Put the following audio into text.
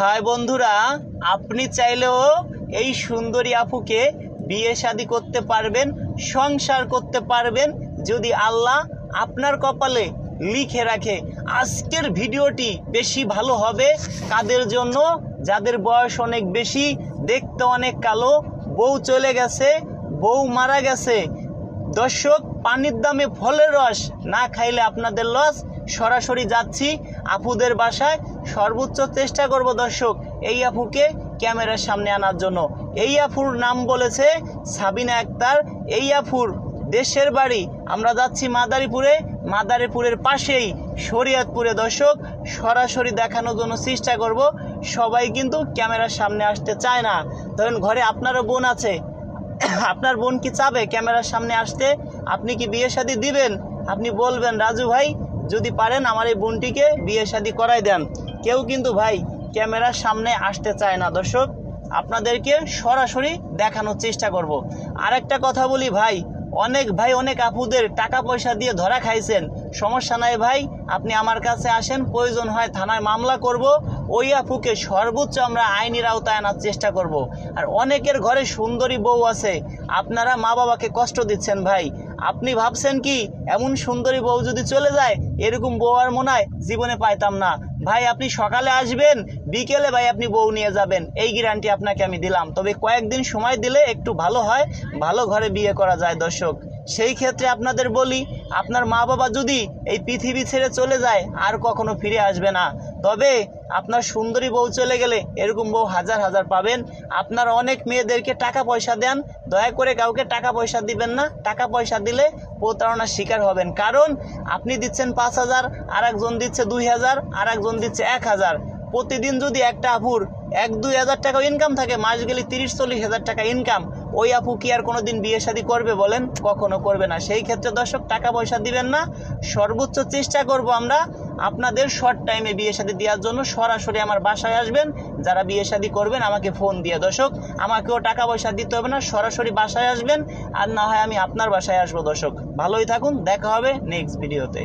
High বন্ধুরা, আপনি চাইলেও এই সুন্দরী আপুকে বিয়ে শাদি করতে পারবেন, সংসার করতে পারবেন, যদি আল্লাহ আপনার কপালে লিখে রাখে। আজকের ভিডিওটি বেশি ভালো হবে কাদের জন্য? যাদের বয়স অনেক বেশি, দেখতে অনেক কালো, বউ চলে গেছে, বউ মারা গেছে। দর্শক, পানির দামে ফলের রস না খাইলে আপনাদের লস সরাসরি যাচ্ছি আপুদের বাসায়। সর্বোচ্চ চেষ্টা করব দর্শক, এই আপুকে ক্যামেরার সামনে আনার জন্য। এই আপুর নাম বলেছে সাবিনা আক্তার। এই আপুর দেশের বাড়ি, আমরা যাচ্ছি মাদারীপুরে। মাদারীপুরের পাশেই শরীয়তপুরে। দর্শক, সরাসরি দেখানোর জন্য চেষ্টা করব। সবাই কিন্তু ক্যামেরার সামনে আসতে চায় না। ধরেন ঘরে আপনারও বোন আছে। আপনার বোন কি চাবে ক্যামেরার সামনে আসতে? আপনি কি বিয়ে শাদি দিবেন? আপনি বলবেন, রাজু ভাই যদি পারেন আমার এই বোনটিকে বিয়ে শাদি করাই দেন। কেউ কিন্তু ভাই ক্যামেরার সামনে আসতে চায় না। দর্শক, আপনাদেরকে সরাসরি দেখানোর চেষ্টা করব। আরেকটা কথা বলি ভাই, অনেক ভাই, অনেক আপুদের টাকা পয়সা দিয়ে ধরা খাইছেন। সমস্যা নাই ভাই, আপনি আমার কাছে আসেন, প্রয়োজন হয় থানায় মামলা করব। ওই আপুকে সর্বোচ্চ আমরা আইনের আওতায় আনার চেষ্টা করব। আর অনেকের ঘরে সুন্দরী বউ আছে, আপনারা মা বাবাকে কষ্ট দিচ্ছেন ভাই। আপনি ভাবছেন কি, এমন সুন্দরী বউ যদি চলে যায়, এরকম বউ আর মনে হয় জীবনে পাইতাম না। ভাই, আপনি সকালে আসবেন, বিকেলে ভাই আপনি বউ নিয়ে যাবেন। এই গ্যারান্টি আপনাকে আমি দিলাম। তবে কয়েকদিন সময় দিলে একটু ভালো হয়, ভালো ঘরে বিয়ে করা যায় দর্শক। সেই ক্ষেত্রে আপনাদের বলি, আপনার মা বাবা যদি এই পৃথিবী ছেড়ে চলে যায়, আর কখনো ফিরে আসবে না। তবে আপনার সুন্দরী বউ চলে গেলে এরকম বউ হাজার হাজার পাবেন। আপনার অনেক মেয়েদেরকে টাকা পয়সা দেন। দয়া করে কাউকে টাকা পয়সা দিবেন না। টাকা পয়সা দিলে প্রতারণার শিকার হবেন। কারণ আপনি দিচ্ছেন পাঁচ হাজার আর একজন দিচ্ছে দুই হাজার আর একজন দিচ্ছে এক হাজার। প্রতিদিন যদি একটা আপুর এক, দুই হাজার টাকা ইনকাম থাকে, মাস গেলে তিরিশ, চল্লিশ হাজার টাকা ইনকাম ওই আপু কি আর কোনোদিন বিয়ে শাদী করবে বলেন? কখনো করবে না। সেই ক্ষেত্রে দর্শক, টাকা পয়সা দিবেন না। সর্বোচ্চ চেষ্টা করব আমরা আপনাদের শর্ট টাইমে বিয়ে শাদী দেওয়ার জন্য সরাসরি আমার বাসায় আসবেন। যারা বিয়ে শাদী করবেন, আমাকে ফোন দিয়ে দর্শক, আমাকেও টাকা পয়সা দিতে হবে না, সরাসরি বাসায় আসবেন। আর না হয় আমি আপনার বাসায় আসব দর্শক। ভালোই থাকুন, দেখা হবে নেক্সট ভিডিওতে